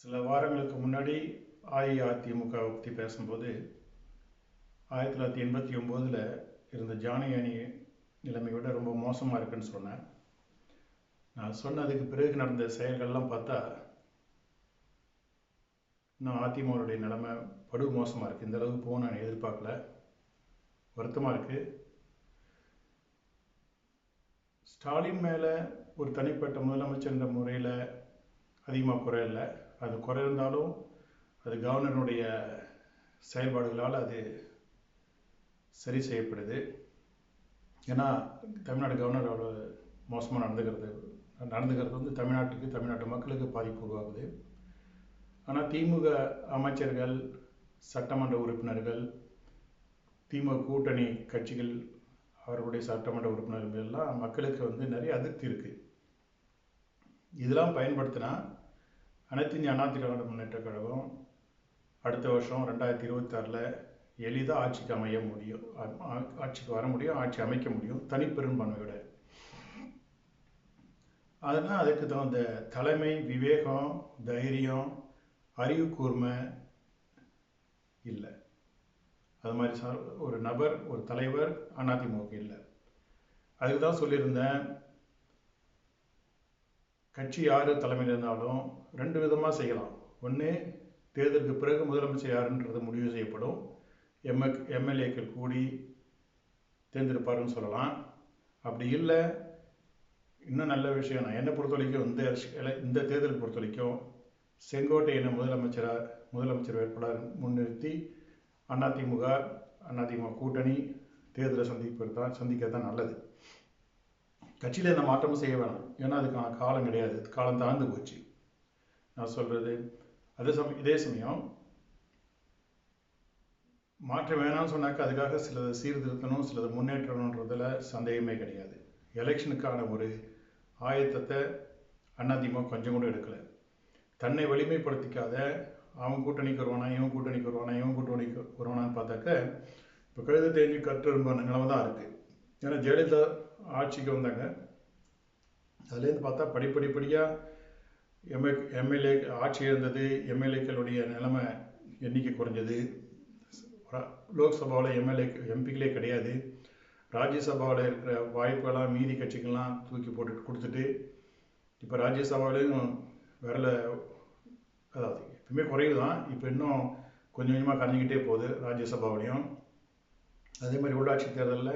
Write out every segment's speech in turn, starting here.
சில வாரங்களுக்கு முன்னாடி அஇஅதிமுக பற்றி பேசும்போது ஆயிரத்தி தொள்ளாயிரத்தி எண்பத்தி ஒம்போதில் இருந்த ஜானகி அணி நிலைமை விட ரொம்ப மோசமாக இருக்குன்னு சொன்னேன் நான் சொன்னதுக்கு பிறகு நடந்த செயல்கள்லாம் பார்த்தா இன்னும் அதிமுகவுடைய நிலைமை படு மோசமாக இருக்குது இந்த அளவுக்கு போக நான் எதிர்பார்க்கல. வருத்தமாக இருக்குது ஸ்டாலின் மேலே ஒரு தனிப்பட்ட முதலமைச்சர்ன்ற முறையில் அதிகமாக குறை இல்லை. அது குறை இருந்தாலும் அது கவர்னருடைய செயல்பாடுகளால் அது சரி செய்யப்படுது. ஏன்னா தமிழ்நாடு கவர்னர் அவ்வளோ மோசமாக நடந்துக்கிறது நடந்துக்கிறது வந்து தமிழ்நாட்டுக்கு தமிழ்நாட்டு மக்களுக்கு பாதிப்பு உருவாகுது. ஆனால் திமுக அமைச்சர்கள் சட்டமன்ற உறுப்பினர்கள் திமுக கூட்டணி கட்சிகள் அவர்களுடைய சட்டமன்ற உறுப்பினர்கள் எல்லாம் மக்களுக்கு வந்து நிறைய அதிருப்தி இருக்குது இதெல்லாம் பயன்படுத்தினா அனைத்து இந்திய அண்ணா திராவிட முன்னேற்ற கழகம் அடுத்த வருஷம் ரெண்டாயிரத்தி இருபத்தாறில் எளிதாக ஆட்சிக்கு அமைய முடியும். ஆட்சிக்கு வர முடியும் ஆட்சி அமைக்க முடியும் தனிப்பெரும்பான்மையோட அதனால் அதுக்கு தகுந்த தலைமை விவேகம் தைரியம் அறிவு கூர்மை இல்லை. அது மாதிரி சார் ஒரு நபர் ஒரு தலைவர் அதிமுக இல்லை. அதுக்கு தான் சொல்லியிருந்தேன் கட்சி யார் தலைமையில் இருந்தாலும் ரெண்டு விதமாக செய்யலாம். ஒன்று தேர்தலுக்கு பிறகு முதலமைச்சர் யாருன்றது முடிவு செய்யப்படும். எம்எ எம்எல்ஏக்கள் கூடி தேர்ந்தெடுப்பாருன்னு சொல்லலாம். அப்படி இல்லை இன்னும் நல்ல விஷயம் நான் என்னை பொறுத்த வரைக்கும் இந்த இந்த தேர்தல் பொறுத்த வரைக்கும் செங்கோட்டையனை முதலமைச்சராக முதலமைச்சர் வேட்பாளர் முன்னிறுத்தி அதிமுக அதிமுக கூட்டணி தேர்தலை சந்திப்பது தான் சந்திக்கிறது தான் நல்லது. கட்சியில் எந்த மாற்றமும் செய்ய வேணாம். ஏன்னா அதுக்கான காலம் கிடையாது. காலம் தாழ்ந்து போச்சு. நான் சொல்கிறது அதே சமயம் இதே சமயம் மாற்றம் வேணாம்னு சொன்னாக்க அதுக்காக சிலதை சீர்திருத்தணும் சிலதை முன்னேற்றணுன்றதில் சந்தேகமே கிடையாது. எலெக்ஷனுக்கான ஒரு ஆயத்தத்தை அதிமுக கொஞ்சம் கூட எடுக்கலை. தன்னை வலிமைப்படுத்திக்காத அவன் கூட்டணிக்கு வருவானா இவன் கூட்டணிக்கு வருவானா இவன் கூட்டணிக்கு வருவானான்னு பார்த்தாக்க இப்போ கழுத தேஞ்சு கற்றுரும்பான நிலமை தான் இருக்குது ஏன்னா ஜெயலலிதா ஆட்சிக்கு வந்தாங்க. அதுலேருந்து பார்த்தா படிப்படிப்படியாக எம்எ எம்எல்ஏ ஆட்சி இருந்தது எம்எல்ஏக்களுடைய நிலைமை எண்ணிக்கை குறைஞ்சது. லோக்சபாவில் எம்எல்ஏ எம்பிக்களே கிடையாது. ராஜ்யசபாவில் இருக்கிற வாய்ப்பெல்லாம் மீதி கட்சிக்கெல்லாம் தூக்கி போட்டு கொடுத்துட்டு இப்போ ராஜ்யசபாவிலையும் விரல அதாவது எப்பவுமே குறைவு தான் இப்போ இன்னும் கொஞ்சம் கொஞ்சமாக கரைஞ்சிக்கிட்டே போகுது ராஜ்யசபாவிலையும். அதே மாதிரி உள்ளாட்சி தேர்தலில்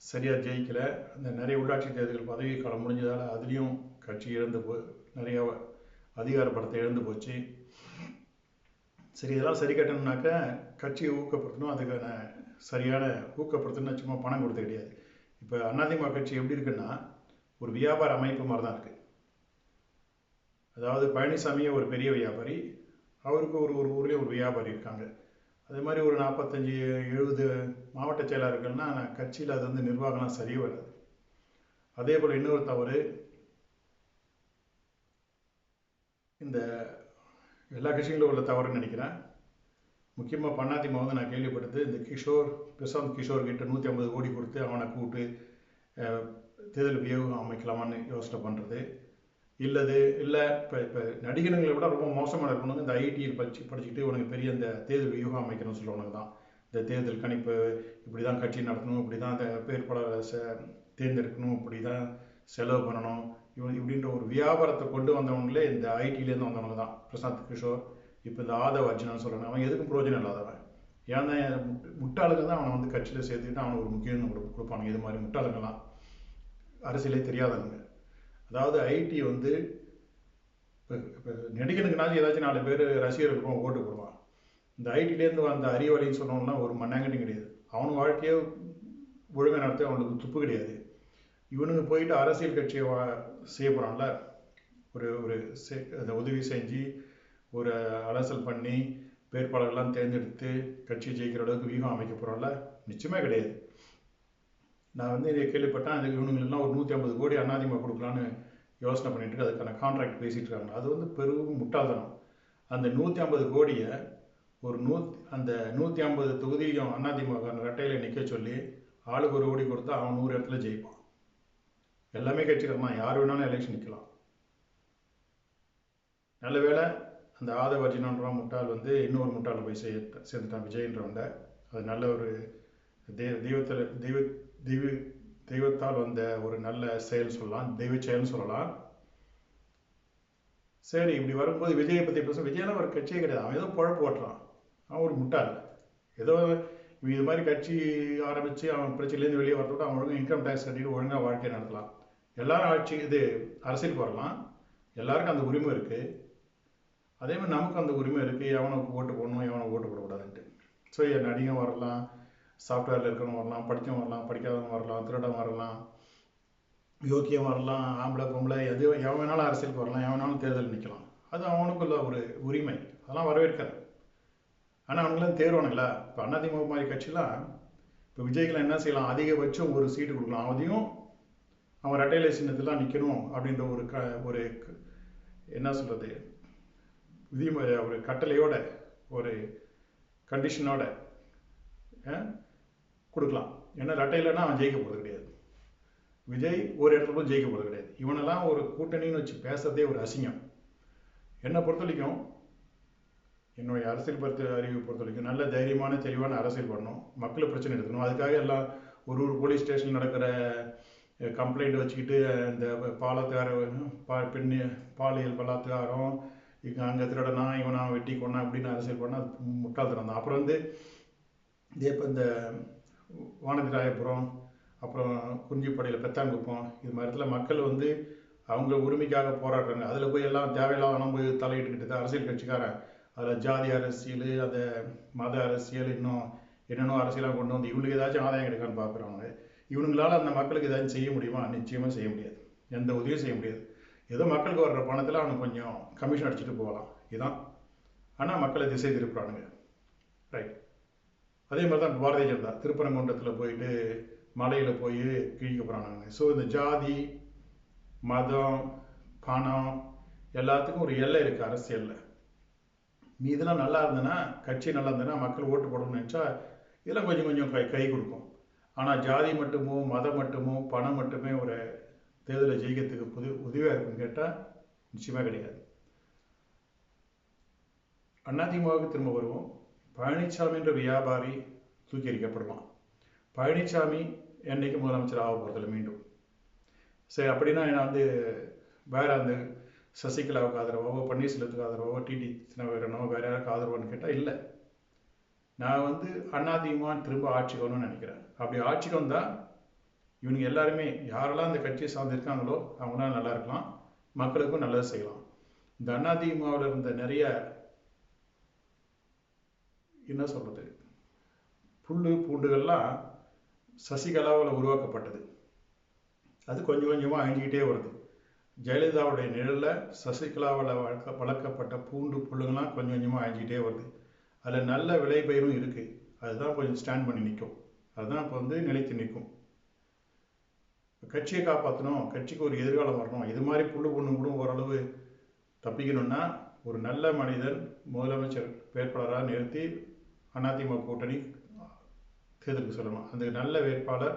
சரியாக ஜெயிக்கலை. அந்த நிறைய உள்ளாட்சி தேர்தல் பதவிக்காலம் முடிஞ்சதால் அதுலேயும் கட்சி இழந்து போ நிறைய அதிகார படத்தை இழந்து போச்சு. சரி இதெல்லாம் சரி கட்டணும்னாக்க கட்சியை ஊக்கப்படுத்தணும். அதுக்கான சரியான ஊக்கப்படுத்தணும்னு சும்மா பணம் கொடுத்த கிடையாது. இப்போ அதிமுக கட்சி எப்படி இருக்குன்னா ஒரு வியாபார அமைப்பு மாதிரி தான் இருக்குது அதாவது பழனிசாமியே ஒரு பெரிய வியாபாரி அவருக்கு ஒரு ஒரு ஊர்லேயே ஒரு வியாபாரி இருக்காங்க. அதே மாதிரி ஒரு நாற்பத்தஞ்சி எழுபது மாவட்ட செயலாளர்கள்னா கட்சியில் அது வந்து நிர்வாகம்லாம் சரியே வராது. அதே போல் இன்னொரு தவறு இந்த எல்லா கட்சிகளும் உள்ள தவறுன்னு நினைக்கிறேன். முக்கியமாக பண்ணாதிமா வந்து நான் கேள்விப்பட்டது இந்த கிஷோர் பிரசாந்த் கிஷோர் கிட்ட நூற்றி ஐம்பது கோடி கொடுத்து அவனை கூப்பிட்டு தேர்தல் வியோகம் அமைக்கலாமான்னு யோசனை பண்ணுறது இல்லது இல்லை இப்போ இப்போ நடிகர்களை விட ரொம்ப மோசமான இருக்கணும் இந்த ஐடியில் படிச்சு படிச்சுக்கிட்டு உனக்கு பெரிய இந்த தேர்தல் வியூகம் அமைக்கணும்னு சொல்லுவானுங்க தான் இந்த தேர்தல் கணிப்பு இப்படி தான் கட்சி நடத்தணும் இப்படி தான் அந்த வேட்பாளரை ச தேர்ந்தெடுக்கணும் இப்படி தான் செலவு பண்ணணும். இவன் இப்படின்ற ஒரு வியாபாரத்தை கொண்டு வந்தவங்களே இந்த ஐடியிலேருந்து வந்தவங்க தான். பிரசாந்த் கிஷோர் இப்போ இந்த ஆதவ் அர்ஜுனன் சொல்கிறாங்க அவன் எதுக்கும் பிரயோஜனம் இல்லாதவன் ஏன்னா முட்டாளுங்க தான் அவனை வந்து கட்சியில் சேர்த்துக்கிட்டு அவனுக்கு ஒரு முக்கியத்துவம் கொடுப்பானுங்க. இது மாதிரி முட்டாளுங்கெல்லாம் அரசியலே தெரியாதவங்க. அதாவது ஐடி வந்து இப்போ நெடுக்கணுக்குனாலும் ஏதாச்சும் நாலு பேர் ரசிகர்கள் ஓட்டு போடுவான் இந்த ஐடிலேருந்து வந்த அறிவாளின்னு சொன்னோம்னா ஒரு மண்ணாங்கட்டும் கிடையாது. அவன் வாழ்க்கையே ஒழுங்காக நடத்த அவனுக்கு துப்பு கிடையாது. இவனுங்க போயிட்டு அரசியல் கட்சியை வா செய்ய போகிறான்ல ஒரு ஒரு உதவி செஞ்சு ஒரு அலசல் பண்ணி வேட்பாளர்கள்லாம் தேர்ந்தெடுத்து கட்சி ஜெயிக்கிற அளவுக்கு வியூகம் அமைக்க போகிறோம்ல நிச்சயமே கிடையாது. நான் வந்து இதை கேள்விப்பட்டேன். அதுக்கு இவனுங்களெல்லாம் ஒரு நூற்றி ஐம்பது கோடி அண்ணாதிமுக கொடுக்கலான்னு யோசனை பண்ணிட்டு அதுக்கான கான்ட்ராக்ட் பேசிகிட்டு இருக்காங்க. அது வந்து பெரும் முட்டாள்தனம். அந்த நூற்றி ஐம்பது கோடியை ஒரு நூ அந்த நூற்றி ஐம்பது தொகுதியும் அண்ணாதிமுக ரெட்டையில் நிற்க சொல்லி ஆளுக்கு ஒரு கோடி கொடுத்தா அவன் நூறு இடத்துல ஜெயிப்பான். எல்லாமே கட்சிக்காரன் யார் வேணாலும் எலெக்ஷன் நிற்கலாம் நல்ல வேளை அந்த ஆதவ அர்ஜுனன்ற முட்டாள் வந்து இன்னொரு முட்டாள் போய் சேர்த்து சேர்ந்துட்டான். விஜயன்றவங்க அது நல்ல ஒரு தெய்வ தெய்வத்தில் தெய்வ தெய்வ தெய்வத்தால் வந்த ஒரு நல்ல செயல் சொல்லலாம். தெய்வ செயல்னு சொல்லலாம். சரி இப்படி வரும்போது விஜயை பற்றி பேச விஜயெல்லாம் ஒரு கட்சியே கிடையாது. அவன் ஏதோ குழப்பு ஓட்டுறான். அவன் ஒரு முட்டாள். ஏதோ இது மாதிரி கட்சி ஆரம்பித்து அவன் பிரச்சனையிலேருந்து வெளியே வரத்தோட அவன் ஒழுங்காக இன்கம் டேக்ஸ் கட்டிட்டு ஒழுங்காக வாழ்க்கை நடத்தலாம். எல்லாரும் ஆட்சி இது அரசியலுக்கு வரலாம். எல்லாருக்கும் அந்த உரிமை இருக்குது அதே மாதிரி நமக்கு அந்த உரிமை இருக்குது எவனுக்கு ஓட்டு போடணும் எவனை ஓட்டு போடக்கூடாதுன்ட்டு. ஸோ என் நடிகன் வரலாம். சாஃப்ட்வேரில் இருக்கிறவங்க வரலாம் படித்தவங்க வரலாம் படிக்காதவங்க வரலாம் திருடம் வரலாம் யோக்கியம் வரலாம் ஆம்பளை பொம்பளை எது எவன் வேணாலும் அரசியலுக்கு வரலாம் எவன் வேணாலும் தேர்தல் நிற்கலாம் அது அவனுக்குள்ள ஒரு உரிமை. அதெல்லாம் வரவேற்கிறேன் ஆனால் அவனுக்குலாம் தேர்வானுங்களா? இப்போ அதிமுக மாதிரி கட்சிலாம் இப்போ விஜய்க்கெலாம் என்ன செய்யலாம்? அதிகபட்சம் ஒரு சீட்டு கொடுக்கலாம். அதையும் அவன் ரெட்டையிலை சின்னத்தில் நிற்கணும் அப்படின்ற ஒரு க ஒரு என்ன சொல்கிறது விதிமுறை ஒரு கட்டளையோட ஒரு கண்டிஷனோட கொடுக்கலாம். ஏன்னா ரட்டையிலன்னா அவன் ஜெயிக்க போகிறது கிடையாது. விஜய் ஒரு இடத்துல போய் ஜெயிக்க போகிறது கிடையாது. இவனெல்லாம் ஒரு கூட்டணின்னு வச்சு பேசுறதே ஒரு அசிங்கம். என்னை பொறுத்த வரைக்கும் என்னுடைய அரசியல் பொறுத்த அறிவு பொறுத்த வரைக்கும் நல்ல தைரியமான தெளிவான அரசியல் பண்ணணும். மக்கள் பிரச்சனை எடுக்கணும் அதுக்காக எல்லாம் ஒரு ஒரு போலீஸ் ஸ்டேஷன் நடக்கிற கம்ப்ளைண்ட் வச்சுக்கிட்டு இந்த பாலத்தார பா பெண் பாலியல் பலாத்காரம் இங்கே அங்கே திருடனா இவனா வெட்டி கொண்டா அப்படின்னு அரசியல் பண்ணால் அது முட்டாள்தனம் தான். அப்புறம் வந்து இதே இப்போ இந்த வானதிராயபுரம் அப்புறம் குறிஞ்சிப்படையில் பெத்தாங்குப்பம் இது மாதிரி இடத்துல மக்கள் வந்து அவங்க உரிமைக்காக போராடுறாங்க. அதில் போய் எல்லாம் தேவையில்லாம போய் தலையிட்டுக்கிட்டு அரசியல் கட்சிக்காரன். அதில் ஜாதி அரசியல் அந்த மத அரசியல் இன்னும் என்னென்னோ அரசியலாக கொண்டு வந்து இவங்களுக்கு ஏதாச்சும் ஆதாயம் கிடைக்கான்னு பார்க்குறவங்க இவனுங்களால் அந்த மக்களுக்கு ஏதாச்சும் செய்ய முடியுமா? நிச்சயமாக செய்ய முடியாது. எந்த உதவியும் செய்ய முடியாது. ஏதோ மக்களுக்கு வர்ற பணத்தில் அவனுக்கு கொஞ்சம் கமிஷன் அடிச்சுட்டு போகலாம். இதுதான் ஆனால் மக்களை திசை திருப்புறானுங்க. ரைட் அதே மாதிரி தான் பாரதிய ஜனதா திருப்பரங்குன்றத்தில் போயிட்டு மலையில் போய் கிழிக்க போகிறாங்க ஸோ இந்த ஜாதி மதம் பணம் எல்லாத்துக்கும் ஒரு எல்லை இருக்குது அரசியலில் நீ இதெல்லாம் நல்லா இருந்ததுன்னா கட்சி நல்லா இருந்ததுன்னா மக்கள் ஓட்டு போடணும்னு நினச்சா இதெல்லாம் கொஞ்சம் கொஞ்சம் கை கை கொடுக்கும். ஆனால் ஜாதி மட்டுமோ மதம் மட்டுமோ பணம் மட்டுமே ஒரு தேர்தலை ஜெயிக்கிறதுக்கு புது உதவியாக இருக்குன்னு கேட்டால் நிச்சயமாக கிடையாது. அதிமுகவுக்கு திரும்ப வருவோம். பழனிசாமின்ற வியாபாரி தூக்கி எறிக்கப்படுவான் பழனிசாமி என்னைக்கு முதலமைச்சர் ஆக போகிறதில்ல மீண்டும். சரி அப்படின்னா நான் வந்து வேற அந்த சசிகலாவுக்கு ஆதரவாவோ பன்னீர்செல்வத்துக்கு ஆதரவாவோ டிடி தினகரனோ வேற யாருக்கு ஆதரவான்னு கேட்டால் இல்லை. நான் வந்து அதிமுக திரும்ப ஆட்சிக்கு வரணும்னு நினைக்கிறேன். அப்படி ஆட்சிக்கு வந்தால் இவனுங்க எல்லாருமே யாரெல்லாம் இந்த கட்சியை சார்ந்திருக்காங்களோ அவங்களாம் நல்லா இருக்கலாம். மக்களுக்கும் நல்லது செய்யலாம். இந்த அதிமுகவில் இருந்த நிறைய என்ன சொல்கிறது புல் பூண்டுகள்லாம் சசிகலாவில் உருவாக்கப்பட்டது. அது கொஞ்சம் கொஞ்சமாக அழிஞ்சிக்கிட்டே வருது. ஜெயலலிதாவுடைய நிழலில் சசிகலாவில் வளர்க்க வளர்க்கப்பட்ட பூண்டு புல்லுங்கள்லாம் கொஞ்சம் கொஞ்சமாக அழிஞ்சிக்கிட்டே வருது. அதில் நல்ல விளைபயிரும் இருக்குது அதுதான் கொஞ்சம் ஸ்டாண்ட் பண்ணி நிற்கும் அதுதான் இப்போ வந்து நிலைத்து நிற்கும். கட்சியை காப்பாற்றணும் கட்சிக்கு ஒரு எதிர்காலம் வரணும். இது மாதிரி புல்லு பொண்ணு கூட ஓரளவு தப்பிக்கணும்னா ஒரு நல்ல மனிதன் முதலமைச்சர் வேட்பாளராக நிறுத்தி அதிமுக கூட்டணி தேர்தலுக்கு சொல்லணும். அந்த நல்ல வேட்பாளர்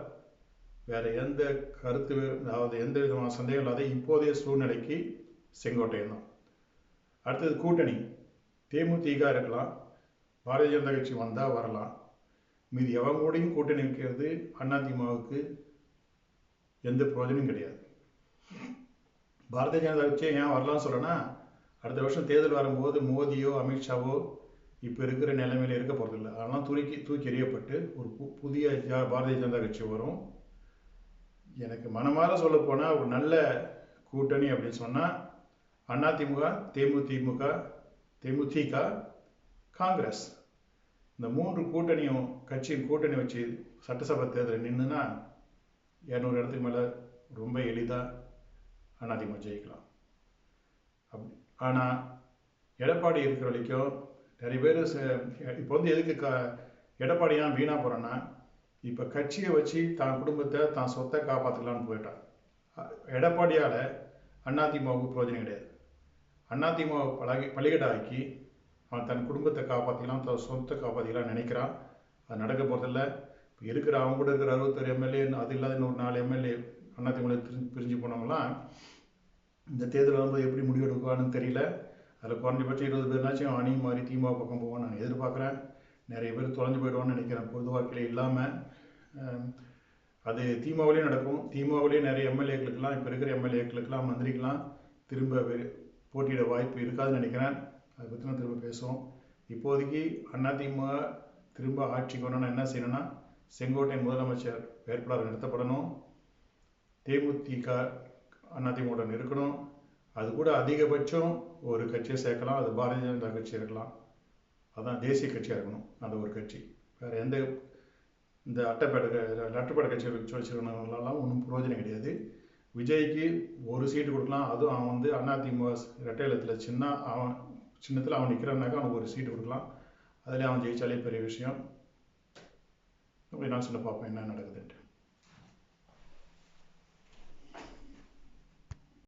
வேற எந்த கருத்து அதாவது எந்த விதமான சந்தேகம் இல்லாத இப்போதைய சூழ்நிலைக்கு செங்கோட்டையன் தான். அடுத்தது கூட்டணி. தேமுதிக இருக்கலாம் பாரதிய ஜனதா கட்சி வந்தால் வரலாம். மீதி எவன் கூடயும் கூட்டணி வைக்கிறது அதிமுகவுக்கு எந்த பிரயோஜனமும் கிடையாது. பாரதிய ஜனதா கட்சியை ஏன் வரலாம்னு சொல்லனா அடுத்த வருஷம் தேர்தல் வரும்போது மோடியோ அமித்ஷாவோ இப்போ இருக்கிற நிலைமையில இருக்க போகிறதில்ல அதெல்லாம் தூக்கி தூக்கி எறியப்பட்டு ஒரு பு- புதிய ஜா- பாரதிய ஜனதா கட்சி வரும். எனக்கு மனமார சொல்ல போனால் ஒரு நல்ல கூட்டணி அப்படின்னு சொன்னால் அதிமுக தேமுதிமுக தேமுதிக காங்கிரஸ். இந்த மூன்று கூட்டணியும் கட்சியின் கூட்டணி வச்சு சட்டசபை தேர்தலில் நின்றுனா இரநூறு இடத்துக்கு மேலே ரொம்ப எளிதாக அதிமுக ஜெயிக்கலாம். அப்படி ஆனால் எடப்பாடி இருக்கிற வரைக்கும் நிறைய பேர் இப்போ வந்து எதுக்கு க எடப்பாடி ஏன் வீணாக போகிறேன்னா இப்போ கட்சியை வச்சு தான் குடும்பத்தை தான் சொத்தை காப்பாற்றலான்னு போயிட்டான். எடப்பாடியால் அதிமுகவுக்கு பிரயோஜனம் கிடையாது. அதிமுக பழகி பலிகடாக்கி அவன் தன் குடும்பத்தை காப்பாற்றிக்கலாம் தன் சொத்தை காப்பாற்றிக்கலாம் நினைக்கிறான். அது நடக்க போகிறதில்ல இப்போ இருக்கிற அவங்க கூட இருக்கிற அறுபத்தொரு எம்எல்ஏ அது இல்லாத இன்னொரு நாலு எம்எல்ஏ அதிமுக பிரிஞ்சு பிரிஞ்சு போனவங்களாம் இந்த தேர்தல் வரும்போது எப்படி முடிவெடுக்கான்னு தெரியல. அதில் குறைஞ்சபட்சம் இருபது பேர்னாச்சும் அணி மாதிரி திமுக பக்கம் போவோம் நான் எதிர்பார்க்குறேன். நிறைய பேர் தொலைஞ்சு போயிடுவான்னு நினைக்கிறேன். பொது வாழ்க்கையில் இல்லாமல் அது திமுகவிலையும் நடக்கும். திமுகவிலேயே நிறைய எம்எல்ஏக்களுக்கெல்லாம் இப்போ இருக்கிற எம்எல்ஏக்களுக்கெல்லாம் மந்திரிக்கெல்லாம் திரும்ப போட்டியிட வாய்ப்பு இருக்காதுன்னு நினைக்கிறேன். அதை பற்றி நான் திரும்ப பேசுவோம். இப்போதைக்கு அதிமுக திரும்ப ஆட்சிக்கு வரணும்னா என்ன செய்யணும்னா செங்கோட்டை முதலமைச்சர் வேட்பாளர் நிறுத்தப்படணும். தேமுதிக அதிமுகவுடன் இருக்கணும். அது கூட அதிகபட்சம் ஒரு கட்சியை சேர்க்கலாம் அது பாரதிய ஜனதா கட்சி இருக்கலாம். அதான் தேசிய கட்சியாக இருக்கணும் அந்த ஒரு கட்சி. வேறு எந்த இந்த அட்டைப்பேடை லட்டப்பேடை கட்சி வச்சு வச்சுருக்கவங்களெல்லாம் ஒன்றும் பிரயோஜனம் கிடையாது. விஜய்க்கு ஒரு சீட்டு கொடுக்கலாம் அதுவும் அவன் வந்து அதிமுக ரெட்டையிலத்தில் சின்ன அவன் சின்னத்தில் அவன் நிற்கிறான்னாக்கா அவனுக்கு ஒரு சீட்டு கொடுக்கலாம். அதில் அவன் ஜெயிச்சாலே பெரிய விஷயம். அப்படி நான் சொன்ன பார்ப்பேன் என்ன நடக்குதுன்ட்டு.